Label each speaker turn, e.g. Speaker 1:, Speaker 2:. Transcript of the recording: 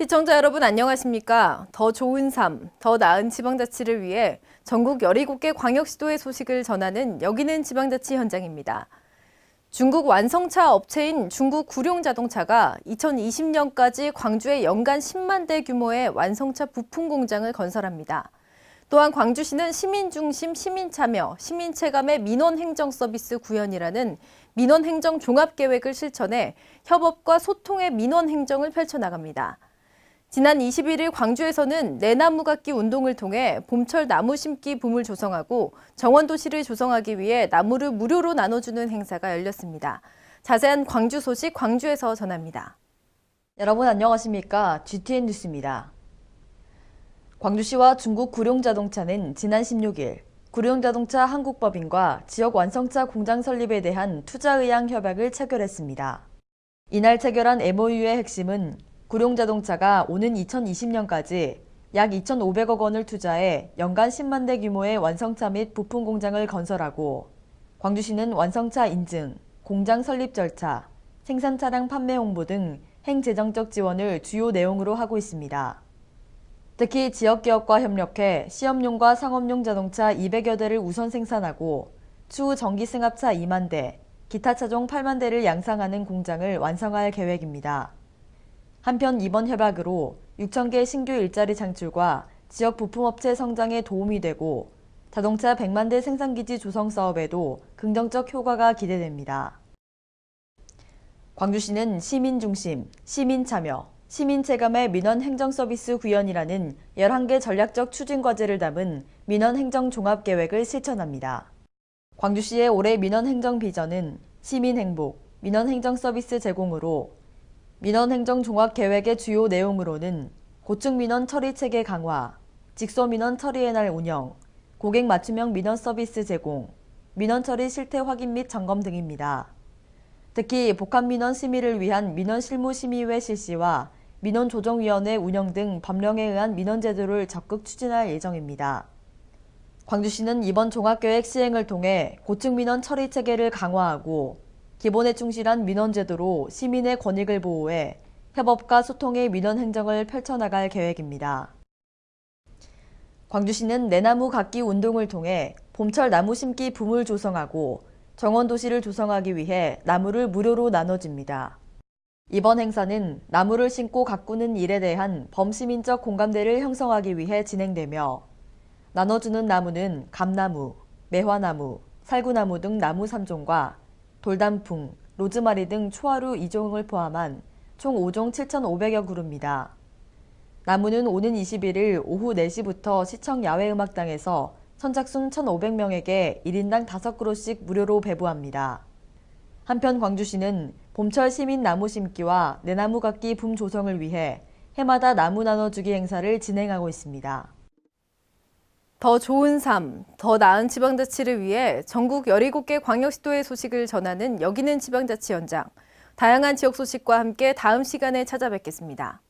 Speaker 1: 시청자 여러분 안녕하십니까? 더 좋은 삶, 더 나은 지방자치를 위해 전국 17개 광역시도의 소식을 전하는 여기는 지방자치 현장입니다. 중국 완성차 업체인 중국 구룡자동차가 2020년까지 광주에 연간 10만 대 규모의 완성차 부품 공장을 건설합니다. 또한 광주시는 시민 중심 시민 참여, 시민 체감의 민원 행정 서비스 구현이라는 민원 행정 종합 계획을 실천해 협업과 소통의 민원 행정을 펼쳐 나갑니다. 지난 21일 광주에서는 내나무 갖기 운동을 통해 봄철 나무 심기 붐을 조성하고 정원도시를 조성하기 위해 나무를 무료로 나눠주는 행사가 열렸습니다. 자세한 광주 소식 광주에서 전합니다.
Speaker 2: 여러분 안녕하십니까? GTN 뉴스입니다. 광주시와 중국 구룡자동차는 지난 16일 구룡자동차 한국법인과 지역 완성차 공장 설립에 대한 투자 의향 협약을 체결했습니다. 이날 체결한 MOU의 핵심은 구룡자동차가 오는 2020년까지 약 2,500억 원을 투자해 연간 10만 대 규모의 완성차 및 부품 공장을 건설하고 광주시는 완성차 인증, 공장 설립 절차, 생산 차량 판매 홍보 등 행재정적 지원을 주요 내용으로 하고 있습니다. 특히 지역 기업과 협력해 시험용과 상업용 자동차 200여 대를 우선 생산하고 추후 전기 승합차 2만 대, 기타 차종 8만 대를 양산하는 공장을 완성할 계획입니다. 한편 이번 협약으로 6,000개 신규 일자리 창출과 지역 부품업체 성장에 도움이 되고 자동차 100만 대 생산기지 조성 사업에도 긍정적 효과가 기대됩니다. 광주시는 시민 중심, 시민 참여, 시민 체감의 민원 행정 서비스 구현이라는 11개 전략적 추진 과제를 담은 민원 행정 종합 계획을 실천합니다. 광주시의 올해 민원 행정 비전은 시민 행복, 민원 행정 서비스 제공으로 민원행정 종합계획의 주요 내용으로는 고층민원 처리 체계 강화, 직소민원 처리의 날 운영, 고객 맞춤형 민원 서비스 제공, 민원 처리 실태 확인 및 점검 등입니다. 특히 복합민원 심의를 위한 민원 실무심의회 실시와 민원조정위원회 운영 등 법령에 의한 민원 제도를 적극 추진할 예정입니다. 광주시는 이번 종합계획 시행을 통해 고층 민원 처리 체계를 강화하고 기본에 충실한 민원제도로 시민의 권익을 보호해 협업과 소통의 민원 행정을 펼쳐나갈 계획입니다. 광주시는 내나무 갖기 운동을 통해 봄철 나무 심기 붐을 조성하고 정원 도시를 조성하기 위해 나무를 무료로 나눠줍니다. 이번 행사는 나무를 심고 가꾸는 일에 대한 범시민적 공감대를 형성하기 위해 진행되며 나눠주는 나무는 감나무, 매화나무, 살구나무 등 나무 3종과 돌단풍, 로즈마리 등 초하루 2종을 포함한 총 5종 7,500여 그루입니다. 나무는 오는 21일 오후 4시부터 시청 야외음악당에서 선착순 1,500명에게 1인당 5그루씩 무료로 배부합니다. 한편 광주시는 봄철 시민 나무 심기와 내나무 갖기 붐 조성을 위해 해마다 나무 나눠주기 행사를 진행하고 있습니다.
Speaker 1: 더 좋은 삶, 더 나은 지방자치를 위해 전국 17개 광역시도의 소식을 전하는 여기는 지방자치 현장. 다양한 지역 소식과 함께 다음 시간에 찾아뵙겠습니다.